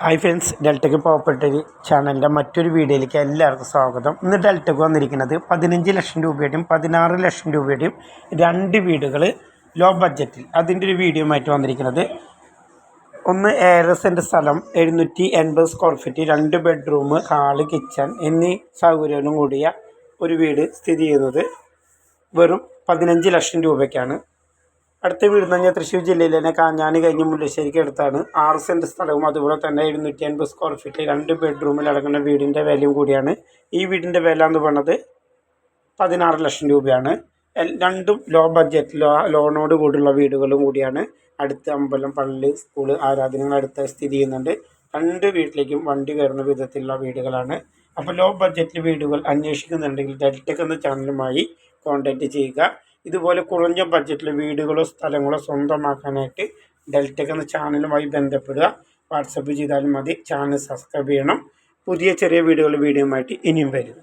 Hi friends ഡെൽറ്റയ്ക്ക് property ചാനലിന്റെ മറ്റൊരു വീഡിയോയിലേക്ക് എല്ലാവർക്കും സ്വാഗതം. ഇന്ന് ഡെൽറ്റയ്ക്ക് വന്നിരിക്കുന്നത് പതിനഞ്ച് ലക്ഷം രൂപയുടെയും പതിനാറ് ലക്ഷം രൂപയുടെയും രണ്ട് വീടുകൾ ലോ ബഡ്ജറ്റിൽ അതിന്റെ ഒരു വീഡിയോ ആയിട്ട് വന്നിരിക്കുന്നത്. ഒന്ന് ഏഴര സെന്റ് സ്ഥലം എഴുന്നൂറ്റി എൺപത് സ്ക്വയർ ഫീറ്റ് രണ്ട് ബെഡ്റൂം ഹാൾ കിച്ചൺ എന്നീ സൗകര്യങ്ങളും കൂടിയ ഒരു വീട് സ്ഥിതി ചെയ്യുന്നത് വെറും പതിനഞ്ച് ലക്ഷം രൂപയ്ക്കാണ്. അടുത്ത വീട് പറഞ്ഞാൽ തൃശ്ശൂർ ജില്ലയിലെ തന്നെ കാഞ്ഞാണി കഴിഞ്ഞ് മുല്ലശ്ശേരിക്ക് അടുത്താണ്. ആറ് സെന്റ് സ്ഥലവും അതുപോലെ തന്നെ ഇരുന്നൂറ്റി അൻപത് സ്ക്വയർ ഫീറ്റ് രണ്ട് ബെഡ്റൂമിൽ അടങ്ങുന്ന വീടിന്റെ വിലയും കൂടിയാണ്. ഈ വീടിന്റെ വില എന്ന് പറയുന്നത് പതിനാറ് ലക്ഷം രൂപയാണ്. രണ്ടും ലോ ബഡ്ജറ്റ് ലോ ലോണോട് കൂടിയുള്ള വീടുകളും കൂടിയാണ്. അടുത്ത് അമ്പലം പള്ളി സ്കൂൾ ആരാധനകൾ അടുത്ത് സ്ഥിതി ചെയ്യുന്നുണ്ട്. രണ്ട് വീട്ടിലേക്കും വണ്ടി കയറുന്ന വിധത്തിലുള്ള വീടുകളാണ്. അപ്പോൾ ലോ ബഡ്ജറ്റിൽ വീടുകൾ അന്വേഷിക്കുന്നുണ്ടെങ്കിൽ ഡെൽറ്റക് എന്ന ചാനലുമായി കോൺടാക്റ്റ് ചെയ്യുക. ഇതുപോലെ കുറഞ്ഞ ബഡ്ജറ്റിൽ വീടുകളോ സ്ഥലങ്ങളോ സ്വന്തമാക്കാനായിട്ട് ഡെൽറ്റക് എന്ന ചാനലുമായി ബന്ധപ്പെടുക. വാട്സപ്പ് ചെയ്താലും മതി. ചാനൽ സബ്സ്ക്രൈബ് ചെയ്യണം. പുതിയ ചെറിയ വീഡിയോകൾ വീഡിയോയുമായിട്ട് ഇനിയും വരും.